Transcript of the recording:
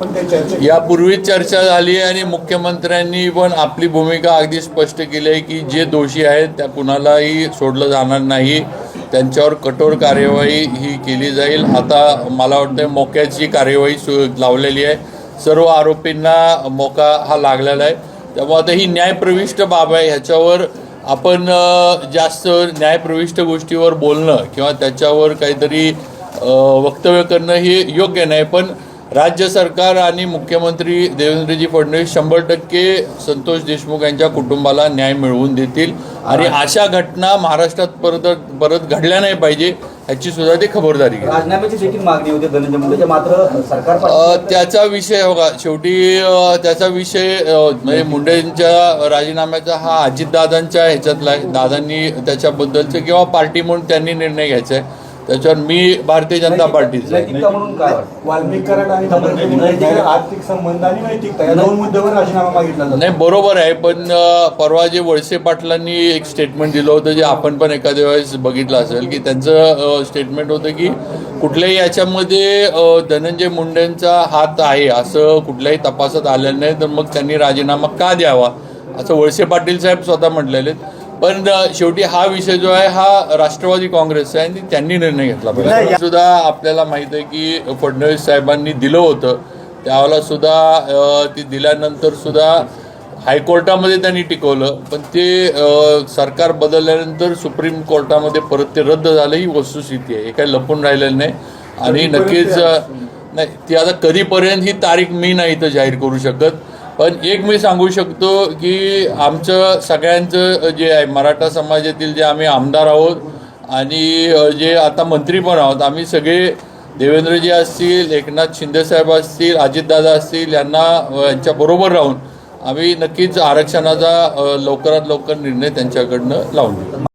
यापूर्वी चर्चा यापूर्वीच चर्चा झाली आहे आणि मुख्यमंत्र्यांनी पण आपली भूमिका अगदी स्पष्ट केली आहे की जे दोषी आहेत त्या कुणालाही सोडलं जाणार नाही. त्यांच्यावर कठोर कार्यवाही ही केली जाईल. आता मला वाटतं मोक्याची कार्यवाही सु लावलेली आहे. सर्व आरोपींना मोका हा लागलेला आहे. त्यामुळे आता ही न्यायप्रविष्ट बाब आहे. ह्याच्यावर आपण जास्त न्यायप्रविष्ट गोष्टीवर बोलणं किंवा त्याच्यावर काहीतरी वक्तव्य करणं हे योग्य नाही. पण राज्य सरकार आणि मुख्यमंत्री देवेंद्रजी फडणवीस शंभर टक्के संतोष देशमुख यांच्या कुटुंबाला न्याय मिळवून देतील. आणि अशा घटना महाराष्ट्रात परत परत घडल्या नाही पाहिजे ह्याची सुद्धा ते खबरदारी मागणी मात्र त्याचा विषय बघा शेवटी त्याचा विषय म्हणजे मुंडेंच्या राजीनाम्याचा हा अजितदादांच्या ह्याच्यातला आहे. दादांनी त्याच्याबद्दलचं किंवा पार्टी म्हणून त्यांनी निर्णय घ्यायचा आहे. त्याच्यावर मी भारतीय जनता पार्टीचा आहे. नैतिकता म्हणून काय वाटतं? वाल्मिक कराड आणि धनंजय मुंडे यांचे आर्थिक संबंध आणि नैतिकता या दोन मुद्द्यावर राजीनामा मागितला जातो. नाही बरोबर आहे पण परवा जे वळसे पाटलांनी एक स्टेटमेंट दिलं होतं जे आपण पण एखाद्या वेळेस बघितलं असेल की त्यांचं स्टेटमेंट होतं की कुठल्याही याच्यामध्ये धनंजय मुंडेंचा हात आहे असं कुठल्याही तपासात आलेलं नाही तर मग त्यांनी राजीनामा का द्यावा? असं वळसे पाटील साहेब स्वतः म्हटलेले आहेत. पण शेवटी हा विषय जो आहे हा राष्ट्रवादी काँग्रेसचा आहे आणि त्यांनी निर्णय घेतला. पाहिजे सुद्धा आपल्याला माहीत आहे की फडणवीस साहेबांनी दिलं होतं. त्यावेळेला सुद्धा ती दिल्यानंतर सुद्धा हायकोर्टामध्ये त्यांनी टिकवलं. पण ते सरकार बदलल्यानंतर सुप्रीम कोर्टामध्ये परत ते रद्द झालं. ही वस्तुस्थिती आहे. हे काही लपून राहिलेलं नाही. आणि नक्कीच नाही ती आता कधीपर्यंत ही तारीख मी नाही इथं जाहीर करू शकत. पण एक मी सांगू शकतो की आमचं सगळ्यांचं जे आहे मराठा समाजातील जे आम्ही आमदार आहोत आणि जे आता मंत्री पण आहोत आम्ही सगळे देवेंद्रजी असतील एकनाथ शिंदेसाहेब असतील अजितदादा असतील यांना यांच्याबरोबर राहून आम्ही नक्कीच आरक्षणाचा लवकरात लवकर निर्णय त्यांच्याकडनं लावून